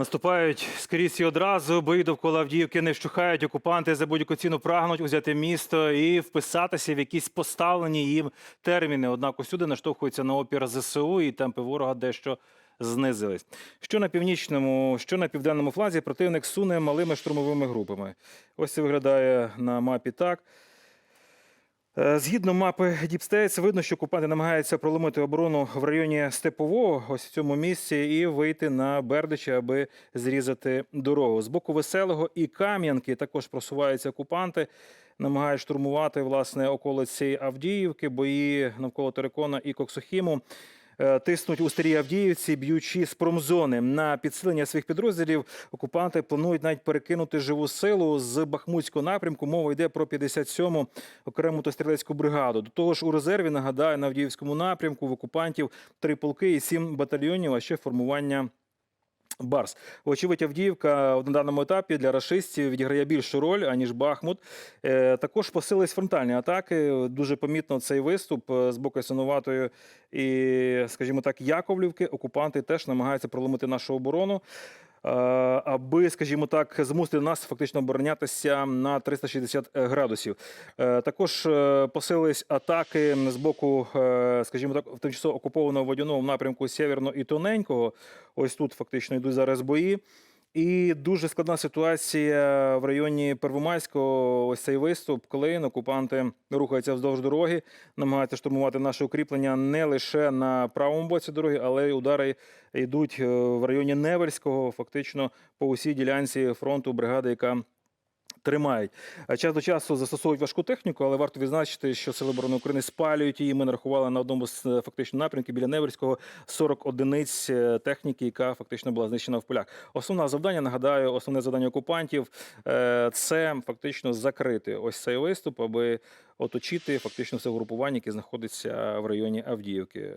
Наступають скрізь і одразу. Бої довкола Авдіївки не вщухають. Окупанти за будь-яку ціну прагнуть узяти місто і вписатися в якісь поставлені їм терміни. Однак усюди наштовхуються на опір ЗСУ і темпи ворога дещо знизились. Що на північному, що на південному фланзі противник суне малими штурмовими групами. Ось це виглядає на мапі так. Е, Згідно мапи Діпстейтс, видно, що окупанти намагаються проломити оборону в районі Степового, ось в цьому місці, і вийти на Бердича, аби зрізати дорогу. З боку Веселого і Кам'янки також просуваються окупанти, намагають штурмувати власне околиці Авдіївки, бої навколо Терекона і Коксохіму. Е, Тиснуть у старій Авдіївці, б'ючи з промзони на підсилення своїх підрозділів. Окупанти планують навіть перекинути живу силу з Бахмутського напрямку. Мова йде про 57-му окрему та стрілецьку бригаду. До того ж, у резерві нагадаю на Авдіївському напрямку в окупантів три полки і сім батальйонів, а ще формування. Барс, вочевидь, Авдіївка на даному етапі для рашистів відіграє більшу роль аніж Бахмут. Е, також посилились фронтальні атаки. Дуже помітно цей виступ е, з боку Синуватої і, скажімо так, Яковлівки. Окупанти теж намагаються проломити нашу оборону. Е, Аби, скажімо так, змусити нас фактично оборонятися на 360 градусів. Е, Також е, посилились атаки з боку, е, скажімо так, тимчасово окупованого водяного напрямку Сєвєрно і Тоненького. Ось тут фактично йдуть зараз бої. І дуже складна ситуація в районі Первомайського. Ось цей виступ, коли окупанти рухаються вздовж дороги, намагаються штурмувати наше укріплення не лише на правому боці дороги, але й удари йдуть е, в районі Невельського, фактично по усій ділянці фронту бригади, яка Тримають час до часу застосовують важку техніку, але варто відзначити, що сили оборони України спалюють її. Ми нарахували на одному з е, фактично напрямків біля Неверського 40 одиниць е, техніки, яка фактично була знищена в полях. Основне завдання, нагадаю, основне завдання окупантів е, це фактично закрити ось цей виступ, аби оточити фактично все групування, яке знаходиться в районі Авдіївки.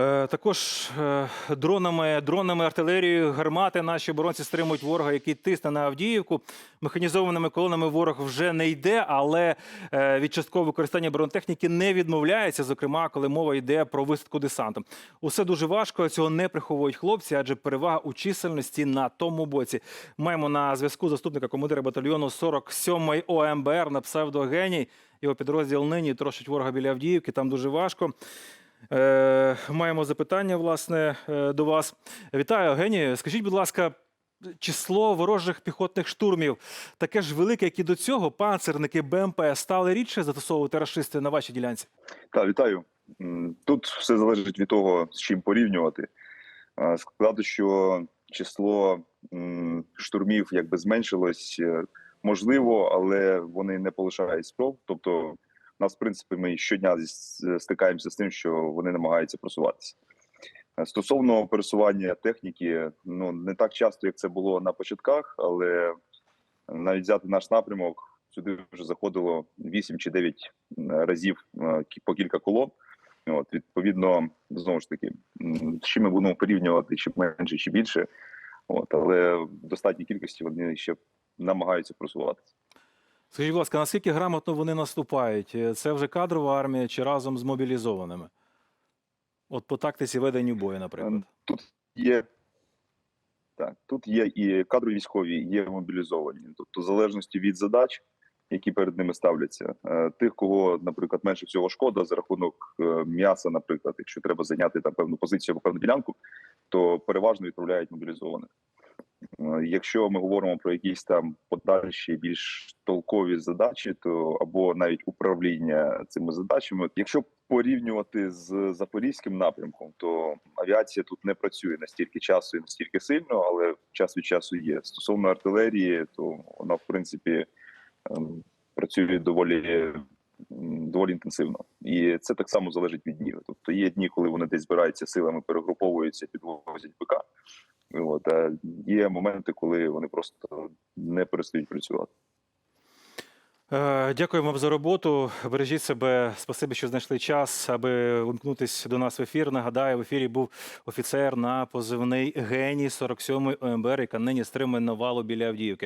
Е, Також е, дронами, дронами, артилерією, гармати наші оборонці стримують ворога, який тисне на Авдіївку. Механізованими колонами ворог вже не йде, але е, від часткового використання бронетехніки не відмовляється, зокрема, коли мова йде про висадку десанту. Усе дуже важко. Цього не приховують хлопці, адже перевага у чисельності на тому боці. Маємо на зв'язку заступника командира батальйону 47-ї ОМБР на псевдогеній. Його підрозділ нині трошить ворога біля Авдіївки. Там дуже важко. Е, маємо запитання, власне, е, до вас. Вітаю, Евгенію. Скажіть, будь ласка, число ворожих піхотних штурмів таке ж велике, як і до цього. Панцерники БМП стали рідше застосовувати рашисти на вашій ділянці? Так, вітаю. Тут все залежить від того, з чим порівнювати. А, Сказати, що число штурмів якби зменшилось, е, можливо, але вони не полишають спроб. Тобто, нас, в принципі, ми щодня стикаємося з тим, що вони намагаються просуватися. Е, Стосовно пересування техніки, ну не так часто, як це було на початках, але навіть взяти наш напрямок, сюди вже заходило 8 чи 9 разів е, по кілька колон. От, відповідно, знову ж таки, чим ми будемо порівнювати, чи менше, чи більше. От, але в достатній кількості вони ще намагаються просуватися. Скажіть, будь ласка, наскільки грамотно вони наступають? Е, Це вже кадрова армія чи разом з мобілізованими? От по тактиці веденню бою, наприклад. Ем, Тут є так, тут є і кадрові військові, є мобілізовані. Тобто, в залежності від задач, які перед ними ставляться, е, тих, кого, наприклад, менше всього шкода за рахунок е, м'яса, наприклад, якщо треба зайняти там певну позицію або певну ділянку, то переважно відправляють мобілізованих. Е, Якщо ми говоримо про якісь там подальші більш толкові задачі, то або навіть управління цими задачами, якщо порівнювати з запорізьким напрямком, то авіація тут не працює настільки часу і настільки сильно, але час від часу є. Стосовно артилерії, то вона в принципі ем, працює доволі. Доволі інтенсивно, і це так само залежить від днів. Тобто є дні, коли вони десь збираються силами, перегруповуються, підвозять БК. От, а є моменти, коли вони просто не перестають працювати. Дякую Дякуємо вам за роботу. Бережіть себе. Спасибі, що знайшли час, аби умкнутися до нас в ефір. Нагадаю, в ефірі був офіцер на позивний геній 47-ї ОМБР, яка нині стримує навалу біля Авдіївки.